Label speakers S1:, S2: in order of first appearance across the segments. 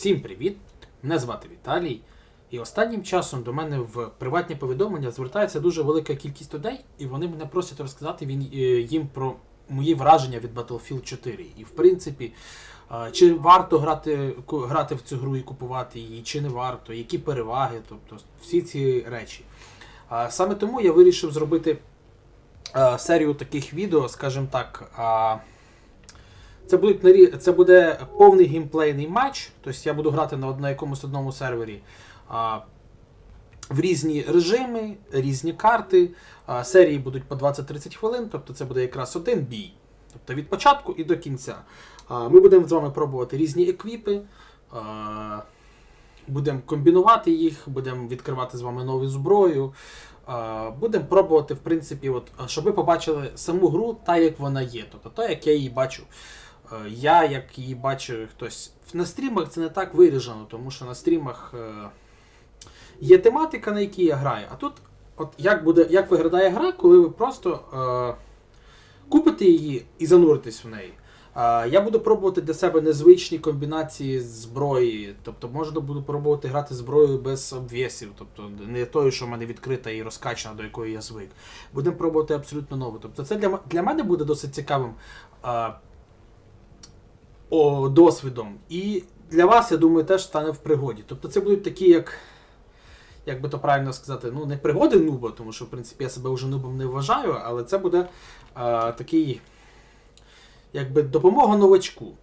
S1: Всім привіт! Мене звати Віталій. І останнім часом до мене в приватні повідомлення звертається дуже велика кількість людей, і вони мене просять розказати е, їм про мої враження від Battlefield 4. І в принципі, чи варто грати, грати в цю гру і купувати її, чи не варто, які переваги, тобто всі ці речі. Саме тому я вирішив зробити серію таких відео, скажімо так. Це, рі- це буде повний геймплейний матч. Тобто я буду грати на, на якомусь одному сервері а, в різні режими, різні карти. А, серії будуть по 20-30 хвилин, тобто це буде якраз один бій. Тобто від початку і до кінця. А, ми будемо з вами пробувати різні еквіпи. А, будемо комбінувати їх, будемо відкривати з вами нову зброю. Будемо пробувати, в принципі, от, щоб ви побачили саму гру та, як вона є. Тобто, то, як я її бачу. Е, Я, як її бачу хтось. На стрімах це не так виріжено, тому що на стрімах е, є тематика, на якій я граю. А тут, от як буде, як виглядає гра, коли ви просто е, купите її і зануритесь в неї. Е, я буду пробувати для себе незвичні комбінації зброї. Тобто можна буду пробувати грати зброєю без обвісів, тобто не тою, що в мене відкрита і розкачана, до якої я звик. Будемо пробувати абсолютно нове. Тобто це для, для мене буде досить цікавим. е, о, досвідом. І для вас, я думаю, теж стане в пригоді. Тобто це будуть такі, як. Як би то правильно сказати, ну не пригоди нуба, тому що, в принципі, я себе вже нубом не вважаю, але це буде а, такий, якби допомога новачку.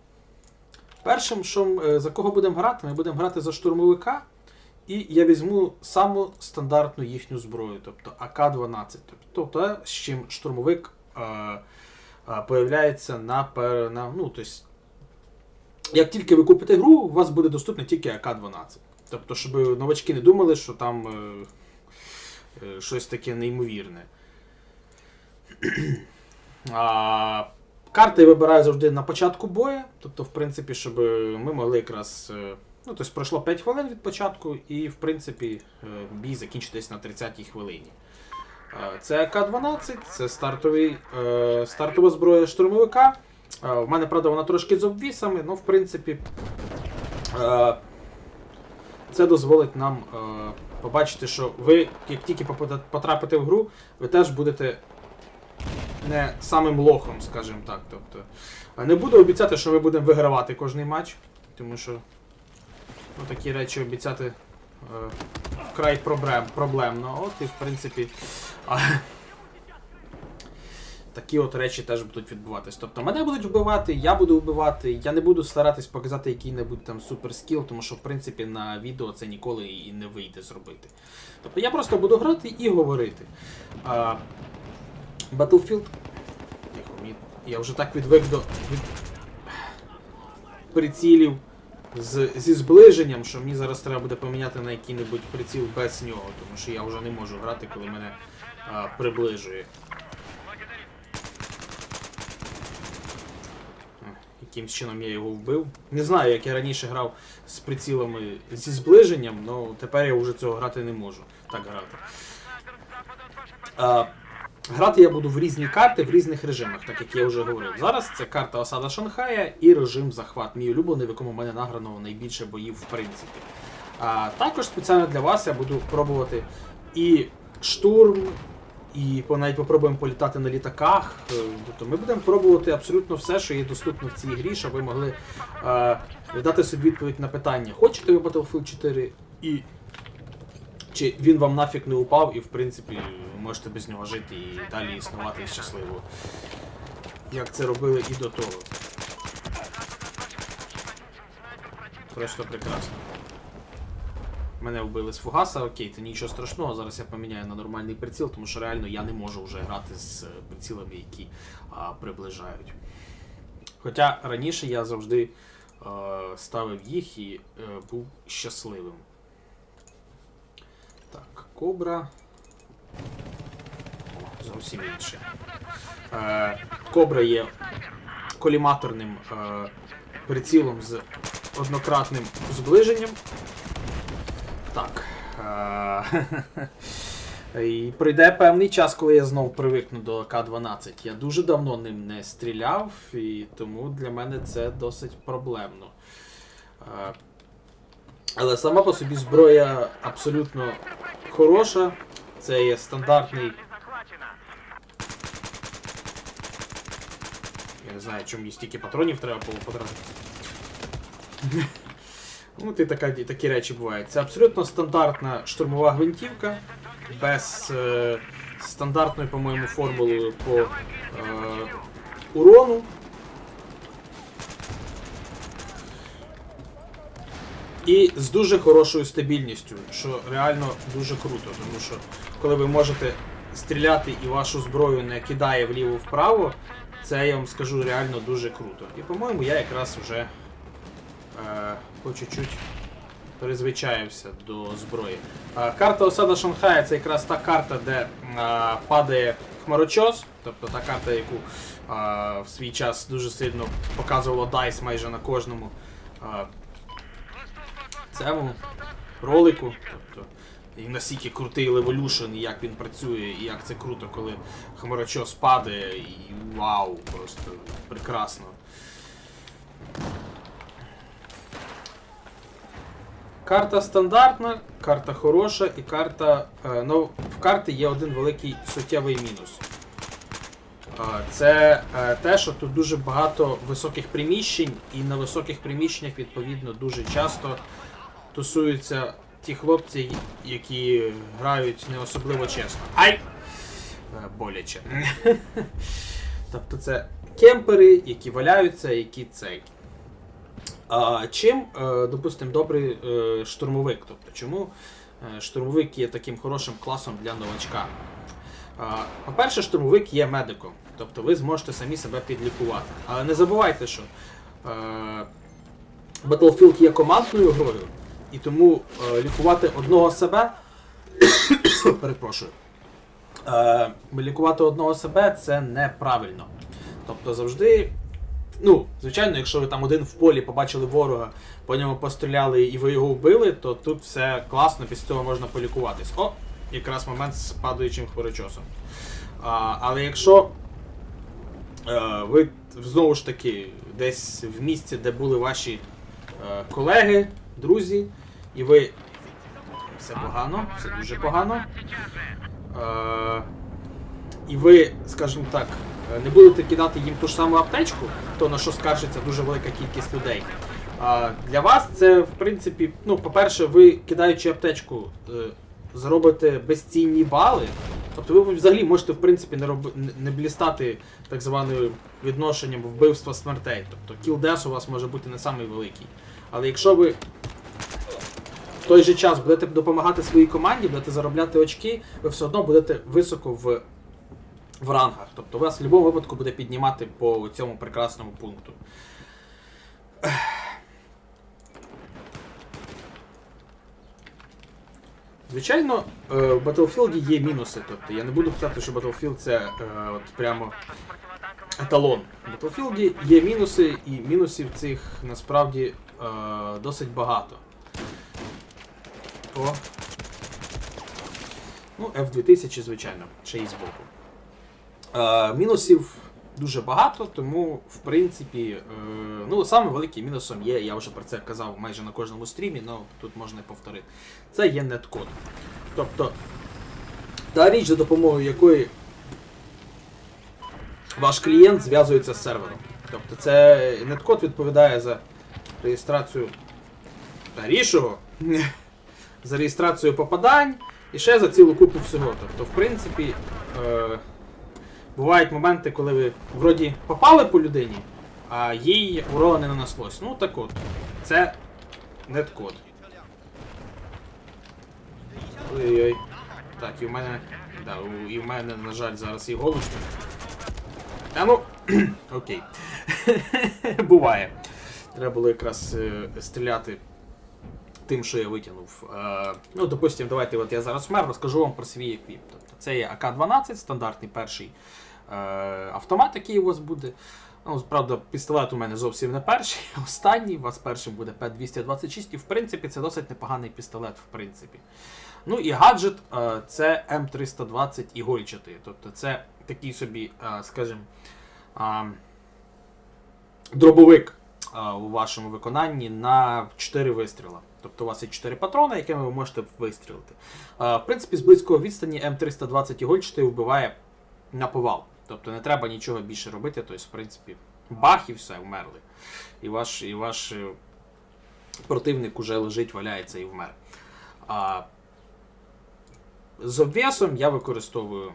S1: Першим, що, е, за кого будемо грати, ми будемо грати за штурмовика, і я візьму саму стандартну їхню зброю, тобто АК-12. Тобто, з чим штурмовик е, е, появляється на, на ну, тобто, як тільки ви купите гру, у вас буде доступна тільки АК-12. Тобто, щоб новачки не думали, що там е, е, щось таке неймовірне. а, карти я вибираю завжди на початку бою. Тобто, в принципі, щоб ми могли якраз. е, Ну, тобто пройшло 5 хвилин від початку, і, в принципі, е, бій закінчитись на 30-й хвилині. Е, Це АК-12, це стартовий, стартова зброя штурмовика. Е, В мене, правда, вона трошки з обвісами, але в принципі е, це дозволить нам е, побачити, що ви, як тільки потрапите в гру, ви теж будете не самим лохом, скажімо так. Тобто, не буду обіцяти, що ми будемо вигравати кожний матч, тому що ну, такі речі обіцяти вкрай проблем, проблемно. От і в принципі. Такі от речі теж будуть відбуватись. Тобто мене будуть вбивати, я буду вбивати, я не буду старатись показати який-небудь там суперскіл, тому що в принципі на відео це ніколи і не вийде зробити. Тобто я просто буду грати і говорити. А, Battlefield. Я вже так відвик до від прицілів з, зі зближенням, що мені зараз треба буде поміняти на який-небудь приціл без нього, тому що я вже не можу грати, коли мене а, приближує. Якимсь чином я його вбив. Не знаю, як я раніше грав з прицілами зі зближенням, але тепер я вже цього грати не можу. Так грати. А, грати я буду в різні карти, в різних режимах, так як я вже говорив. Зараз це карта осада Шанхая і режим захват. Мій улюблений, в якому в мене награно найбільше боїв в принципі. А, також спеціально для вас я буду пробувати і штурм, і навіть попробуємо політати на літаках. Е, Тобто ми будемо пробувати абсолютно все, що є доступно в цій грі, щоб ви могли е, дати собі відповідь на питання, хочете ви Battlefield 4 і чи він вам нафіг не упав, і в принципі можете без нього жити і далі існувати щасливо. Як це робили і до того. Просто прекрасно. Мене вбили з фугаса, окей, це нічого страшного. Зараз я поміняю на нормальний приціл, тому що реально я не можу вже грати з е, прицілами, які а, приближають. Хоча раніше я завжди е, ставив їх і е, був щасливим. Так, кобра. О, зовсім інше. Е, кобра є коліматорним е, прицілом з однократним зближенням. Так. е, І прийде певний час, коли я знов привикну до К-12. Я дуже давно ним не стріляв, і тому для мене це досить проблемно. Е, Але сама по собі зброя абсолютно хороша. Це є стандартний. Я не знаю, чому їй стільки патронів треба було потратити. Ну, ти така, такі речі бувають. Це абсолютно стандартна штурмова гвинтівка, без е, стандартною, по-моєму, формулою по е, урону. І з дуже хорошою стабільністю, що реально дуже круто, тому що коли ви можете стріляти і вашу зброю не кидає вліво-вправо, це я вам скажу реально дуже круто. І по-моєму я якраз вже по чуть-чуть перезвичаєвся до зброї. Е, карта осада Шанхая це якраз та карта, де е, падає хмарочос, тобто та карта, яку е, в свій час дуже сильно показувало DICE майже на кожному. е, цьому ролику. Тобто, і настільки крутий Levolution, і як він працює, і як це круто, коли хмарочос падає, і вау, просто прекрасно. Карта стандартна, карта хороша, і карта. Е, ну, в карти є один великий суттєвий мінус. Це е, те, що тут дуже багато високих приміщень, і на високих приміщеннях, відповідно, дуже часто тусуються ті хлопці, які грають не особливо чесно. Ай! Е, Боляче. тобто це кемпери, які валяються, які цей. Чим, е, допустимо, добрий е, штурмовик? Тобто, чому е, штурмовик є таким хорошим класом для новачка? По-перше, штурмовик є медиком, тобто ви зможете самі себе підлікувати. Але не забувайте, що Battlefield є командною грою, і тому лікувати одного себе. перепрошую. Лікувати одного себе це неправильно. Тобто завжди. Ну, звичайно, якщо ви там один в полі побачили ворога, по ньому постріляли і ви його вбили, то тут все класно, після цього можна полікуватись. О, якраз момент з падаючим хворочосом. А, але якщо е, ви знову ж таки десь в місці, де були ваші е, колеги, друзі, і ви. Все погано, все дуже погано. Е, і ви, скажімо так, не будете кидати їм ту ж саму аптечку, то на що скаржиться дуже велика кількість людей. Для вас це, в принципі, ну, по-перше, ви кидаючи аптечку, е, зробите безцінні бали. Тобто ви взагалі можете, в принципі, не, роб... не блістати так званим відношенням вбивства смертей. Тобто кілдес у вас може бути не самий великий. Але якщо ви в той же час будете допомагати своїй команді, будете заробляти очки, ви все одно будете високо в, в рангах. Тобто вас в будь-якому випадку буде піднімати по цьому прекрасному пункту. Звичайно, е, в Battlefield є мінуси. Тобто я не буду казати, що Battlefield це е, от прямо еталон. В Battlefield є мінуси, і мінусів цих насправді е, досить багато. О. Ну, F2000, звичайно, ще і збоку. Е, мінусів дуже багато, тому, в принципі, е, ну, саме великим мінусом є, я вже про це казав майже на кожному стрімі, але тут можна і повторити. Це є неткод. Тобто, та річ, за допомогою якої ваш клієнт зв'язується з сервером. Тобто, це неткод відповідає за реєстрацію старішого, за реєстрацію попадань і ще за цілу купу всього. Тобто, в принципі, е, бувають моменти, коли ви вроді попали по людині, а їй урона не нанослось. Ну так от, це неткод. Ой-ой. Так, і в мене. Да, і в мене, на жаль, зараз і голочка. Та ну. Окей. Буває. Треба було якраз е, стріляти тим, що я витягнув. Е, ну, допустимо, давайте от я зараз вмер, розкажу вам про свій еквіп. Тобто, це є АК-12, стандартний перший автомат, який у вас буде. Ну, правда, пістолет у мене зовсім не перший, останній. У вас першим буде П-226, і в принципі це досить непоганий пістолет, в принципі. Ну і гаджет е, це М320 ігольчатий. Тобто це такий собі, е, скажімо, дробовик у вашому виконанні на 4 вистріла. Тобто у вас є 4 патрони, якими ви можете вистрілити. Е, в принципі, з близького відстані М320 ігольчатий вбиває на повал. Тобто не треба нічого більше робити. Тобто, в принципі, бах і все, вмерли. І ваш, і ваш е, противник уже лежить, валяється і вмер. А, з обвісом я використовую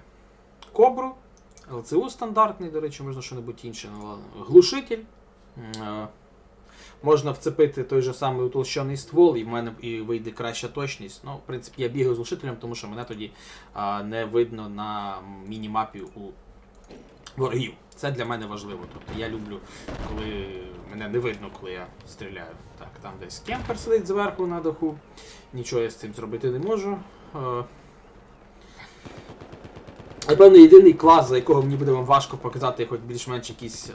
S1: кобру, ЛЦУ стандартний, до речі, можна що-небудь інше. Глушитель. Е, Можна вцепити той же самий утолщений ствол, і в мене і вийде краща точність. Ну, в принципі, я бігаю з глушителем, тому що мене тоді а, не видно на мінімапі у ворогів. Це для мене важливо. Тобто я люблю, коли мене не видно, коли я стріляю. Так, там десь кемпер сидить зверху на даху. Нічого я з цим зробити не можу. Е, Напевно, єдиний клас, за якого мені буде вам важко показати хоч більш-менш якийсь е,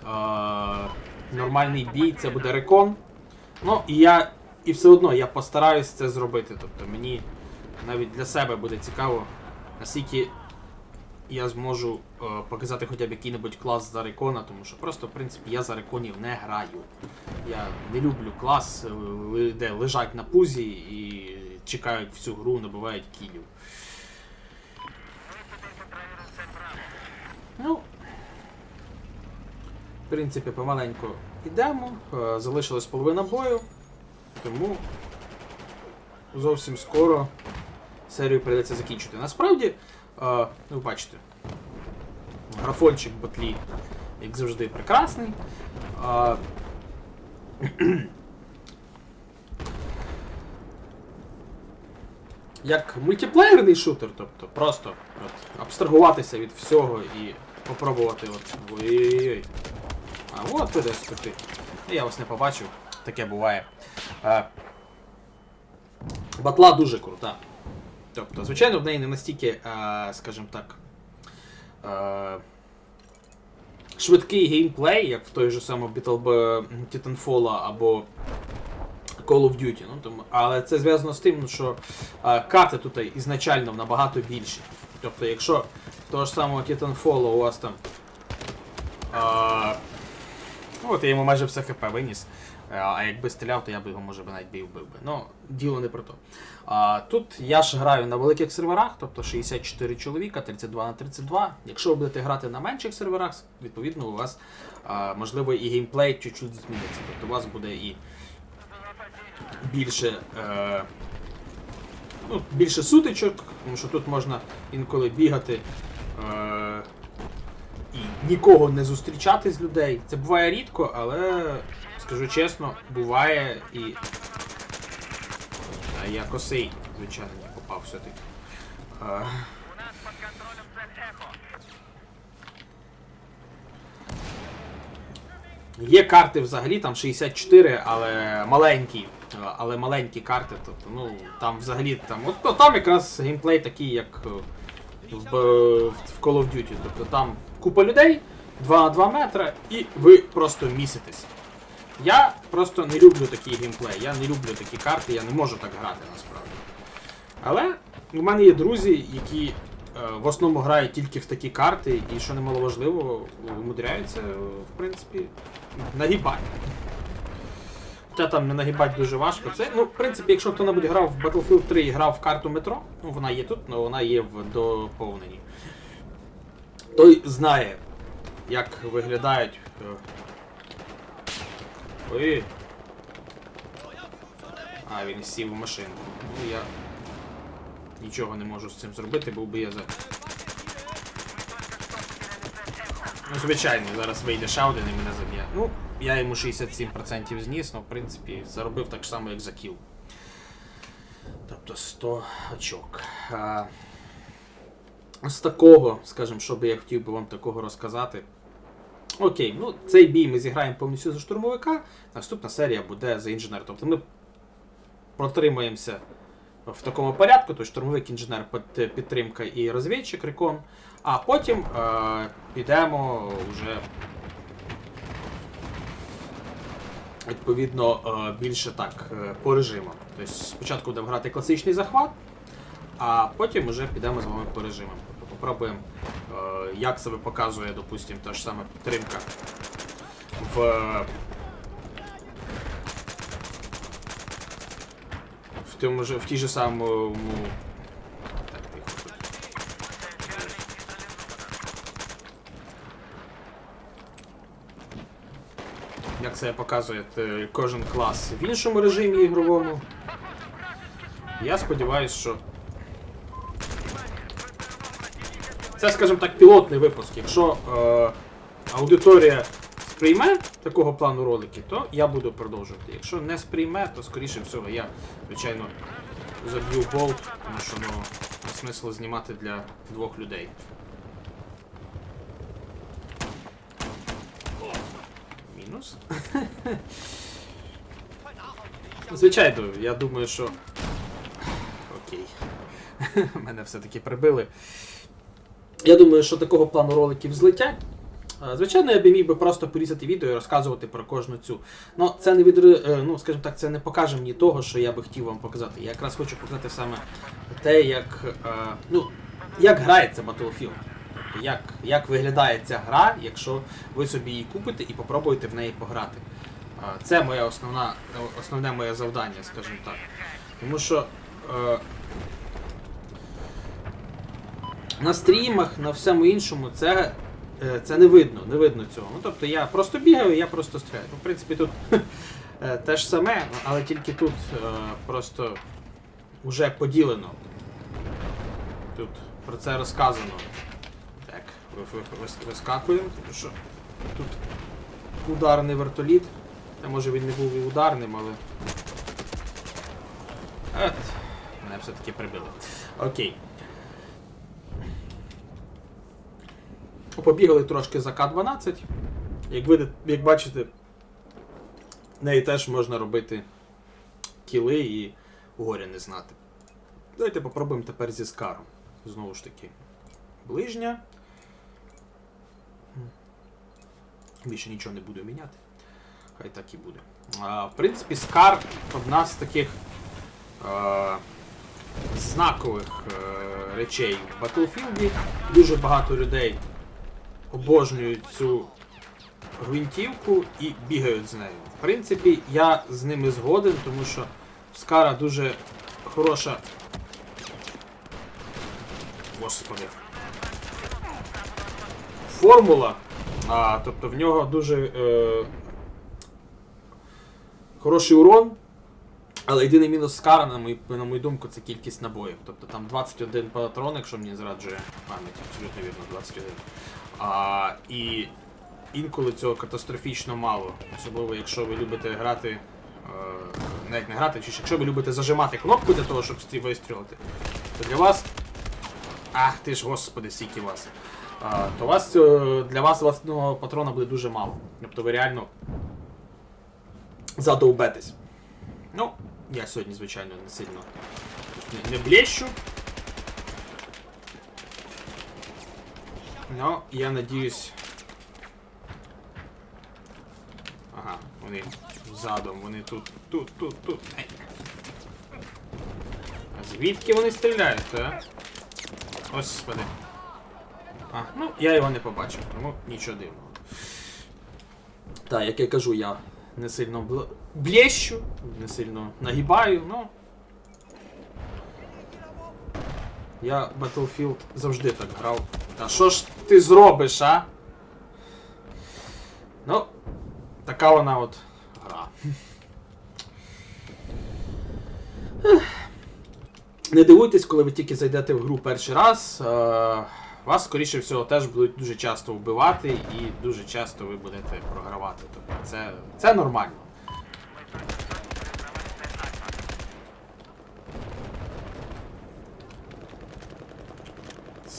S1: нормальний бій, це буде рекон. Ну, і я. І все одно я постараюсь це зробити. Тобто мені навіть для себе буде цікаво, наскільки я зможу е, показати хоча б який-небудь клас за рекона, тому що просто, в принципі, я за реконів не граю. Я не люблю клас, е, де лежать на пузі і чекають всю гру, набивають кілів. Ну, в принципі, помаленьку йдемо. Е, Залишилась половина бою, тому зовсім скоро серію прийдеться закінчити. Насправді, е, ви бачите, графончик батлі, як завжди, прекрасний. Е, Як мультиплеєрний шутер, тобто просто от, абстрагуватися від всього і попробувати от. Ой-ой-ой. А от ви десь тут. Я вас не побачив, таке буває. А, батла дуже крута. Тобто, звичайно, в неї не настільки, а, скажімо так. А, швидкий геймплей, як в той же самому Titanfall або Call of Duty. Ну, тому, але це зв'язано з тим, що а, карти тут ізначально набагато більші. Тобто, якщо того ж самого Titanfall у вас там. А, ну, от я йому майже все хп виніс. Е, А якби стріляв, то я б його може би навіть би і вбив би. Ну, діло не про то. А, тут я ж граю на великих серверах, тобто 64 чоловіка, 32 на 32. Якщо ви будете грати на менших серверах, відповідно у вас а, можливо і геймплей чуть-чуть зміниться. Тобто у вас буде і більше, е, ну, більше сутичок, тому що тут можна інколи бігати е, нікого не зустрічати з людей. Це буває рідко, але скажу чесно, буває і. Я косий, звичайно, попав все-таки. Е,
S2: Эхо.
S1: Є карти взагалі, там 64, але маленькі. е, Але маленькі карти, тобто, ну, там взагалі там. От там якраз геймплей такий, як е, в, в Call of Duty. Тобто там купа людей, 2 на 2 метри, і ви просто міситесь. Я просто не люблю такий геймплей, я не люблю такі карти, я не можу так грати насправді. Але у мене є друзі, які е, в основному грають тільки в такі карти, і що немаловажливо, умудряються, е, в принципі, нагибати. Хоча там не нагибати дуже важко. Це, ну, в принципі, якщо хто-небудь грав в Battlefield 3 і грав в карту метро, ну вона є тут, але вона є в доповненні. Той знає, як виглядають. е, Ой. А, він сів в машину. Ну я нічого не можу з цим зробити, був би я за. Ну, звичайно, зараз вийде один і мене заб'є. Ну, я йому 67% зніс, ну, в принципі, заробив так само, як за кіл. Тобто 100 очок. А, з такого, скажімо, що би я хотів би вам такого розказати. Окей, ну цей бій ми зіграємо повністю за штурмовика. Наступна серія буде за інженера. Тобто ми протримаємося в такому порядку, тобто штурмовик, інженер, підтримка і розвідчик, рекон. А потім е, підемо вже відповідно е, більше так е, по режимам. Тобто спочатку будемо грати класичний захват, а потім вже підемо з вами по режимам. Тобто попробуємо, е, як себе показує, допустимо, та ж сама підтримка в тому же, в тій же самому. Так, тихо. Як це показує кожен клас в іншому режимі ігровому. Я сподіваюся, що. Це, скажімо так, пілотний випуск. Якщо е, аудиторія сприйме такого плану ролики, то я буду продовжувати. Якщо не сприйме, то скоріше всього я, звичайно, заб'ю болт, тому що ну, не смисл знімати для двох людей. Мінус. Звичайно, я думаю, що. Окей. Мене все-таки прибили. Я думаю, що такого плану роликів злетять. Е, Звичайно, я би міг би просто порізати відео і розказувати про кожну цю. Ну, це не від, ну, скажімо так, це не покаже мені того, що я би хотів вам показати. Я якраз хочу показати саме те, як, е, ну, як грається Battlefield. Тобто, як, як виглядає ця гра, якщо ви собі її купите і попробуєте в неї пограти. Е, Це моя основна, основне моє завдання, скажімо так. Тому що. Е, на стрімах, на всьому іншому, це, е, це не видно, не видно цього. Ну, тобто я просто бігаю, я просто стріляю. Ну, в принципі, тут е, те ж саме, але тільки тут е, просто вже поділено. Тут про це розказано. Так, ви- ви- вис- вискакуємо, тому що тут ударний вертоліт. Та може він не був і ударним, але. От, мене все-таки прибили. Окей. Побігали трошки за К-12. Як, ви, як бачите, неї теж можна робити кіли і горя не знати. Давайте попробуємо тепер зі Скаром. Знову ж таки, ближня. Більше нічого не буду міняти. Хай так і буде. А, в принципі, Скар одна з таких а, знакових е, речей в Battlefield. Дуже багато людей обожнюють цю гвинтівку і бігають з нею. В принципі, я з ними згоден, тому що Скара дуже хороша. Господи. Формула. А, тобто в нього дуже е, хороший урон. Але єдиний мінус Скара, на мою, на мою думку, це кількість набоїв. Тобто там 21 патрон, якщо мені зраджує пам'ять, абсолютно вірно, 21. А, і інколи цього катастрофічно мало. Особливо, якщо ви любите грати. Е, навіть не грати, чи якщо ви любите зажимати кнопку для того, щоб стрі вистрілити, то для вас. Ах ти ж, господи, стільки вас. А, то вас е, для вас власного патрона буде дуже мало. Тобто ви реально задовбетесь. Ну, я сьогодні, звичайно, не сильно не, не блещу. Ну, я надіюсь. Ага, вони задом, вони тут, тут, тут, тут. А звідки вони стріляють, а? Господи. А, ну, я його не побачив, тому нічого дивного. Так, як я кажу, я не сильно бл- блещу, не сильно нагибаю, ну. Я Battlefield завжди так грав. Та що ж ти зробиш, а? Ну, така вона от гра. Не дивуйтесь, коли ви тільки зайдете в гру перший раз. Е- вас, скоріше всього, теж будуть дуже часто вбивати і дуже часто ви будете програвати. Тобто це, це нормально.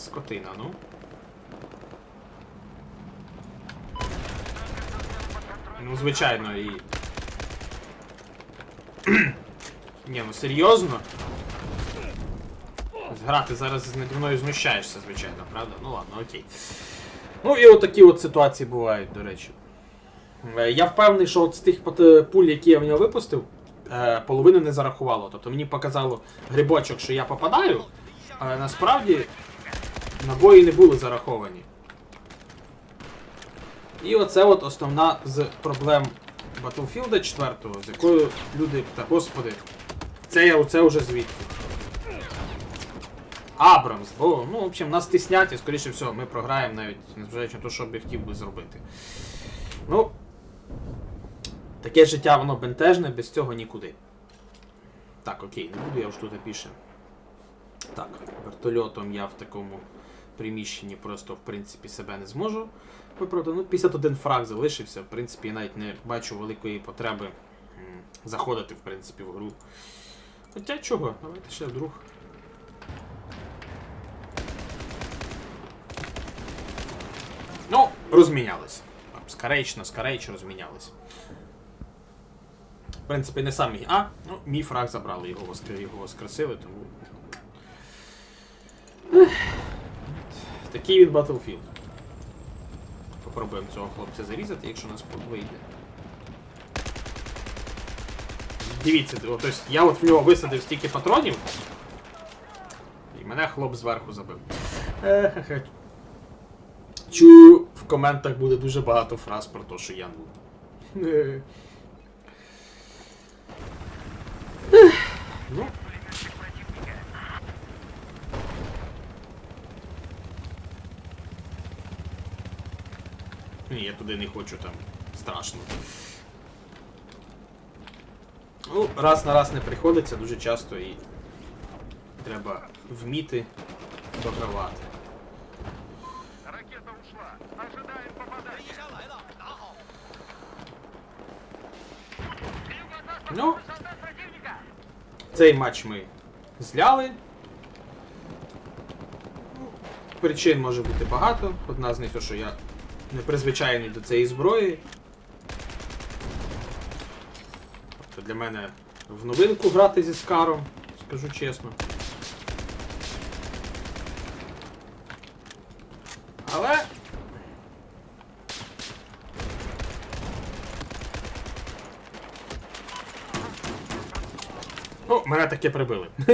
S1: Скотина, ну. Ну, звичайно, і. Ні, ну серйозно? Грати зараз наді мною знущаєшся, звичайно, правда? Ну ладно, окей. Ну і от такі от ситуації бувають, до речі. Е, Я впевнений, що от з тих пуль, які я в нього випустив, е, половину не зарахувало. Тобто мені показало грибочок, що я попадаю, але насправді набої не були зараховані. І оце от основна з проблем Battlefield 4, з якою люди, та господи, Це я оце вже звідки. Абрамс. О, ну, в общем, нас тиснять і, скоріше всього, ми програємо навіть, незважаючи на те, що б я хотів би зробити. Ну. Таке життя, воно бентежне, без цього нікуди. Так, окей, не буду я вже тут більше. Так, вертольотом я в такому приміщенні просто, в принципі, себе не зможу виправдати. Ну, 51 фраг залишився. В принципі, я навіть не бачу великої потреби заходити, в принципі, в гру. Хоча чого, давайте ще вдруг. Ну, розмінялись. Там, Скоречно, скорейч розмінялись. В принципі, не сам. А, ну, мій фраг забрали, його воскресили, тому. Такий він Battlefield. Попробуємо цього хлопця зарізати, якщо нас вийде. Дивіться, тобто я от в нього висадив стільки патронів. І мене хлоп зверху забив. Чую, в коментах буде дуже багато фраз про те, що я ну. Е. Ну, Ні, я туди не хочу, там страшно. Ну, раз на раз не приходиться дуже часто і треба вміти догравати.
S2: Ракета ушла. Ожидаем попадания.
S1: Ну. Цей матч ми зляли. Ну, Причин може бути багато. Одна з них що я не призвичайний до цієї зброї. Тобто для мене в новинку грати зі Скаром, скажу чесно. Але. Ну, мене таке прибили.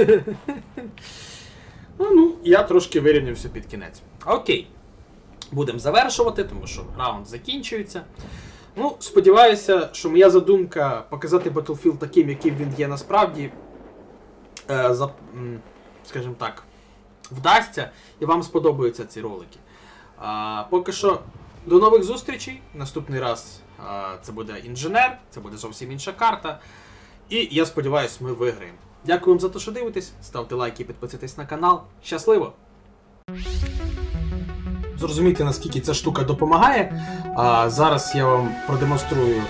S1: ну, ну, я трошки вирівнявся під кінець. Окей. Будемо завершувати, тому що раунд закінчується. Ну, сподіваюся, що моя задумка показати Battlefield таким, яким він є насправді, е, за, скажімо так, вдасться і вам сподобаються ці ролики. А, поки що, до нових зустрічей. Наступний раз а, це буде інженер, це буде зовсім інша карта. І я сподіваюся, ми виграємо. Дякую вам за те, що дивитесь. Ставте лайки і підписуйтесь на канал. Щасливо! Зрозуміти, наскільки ця штука допомагає. А, зараз я вам продемонструю.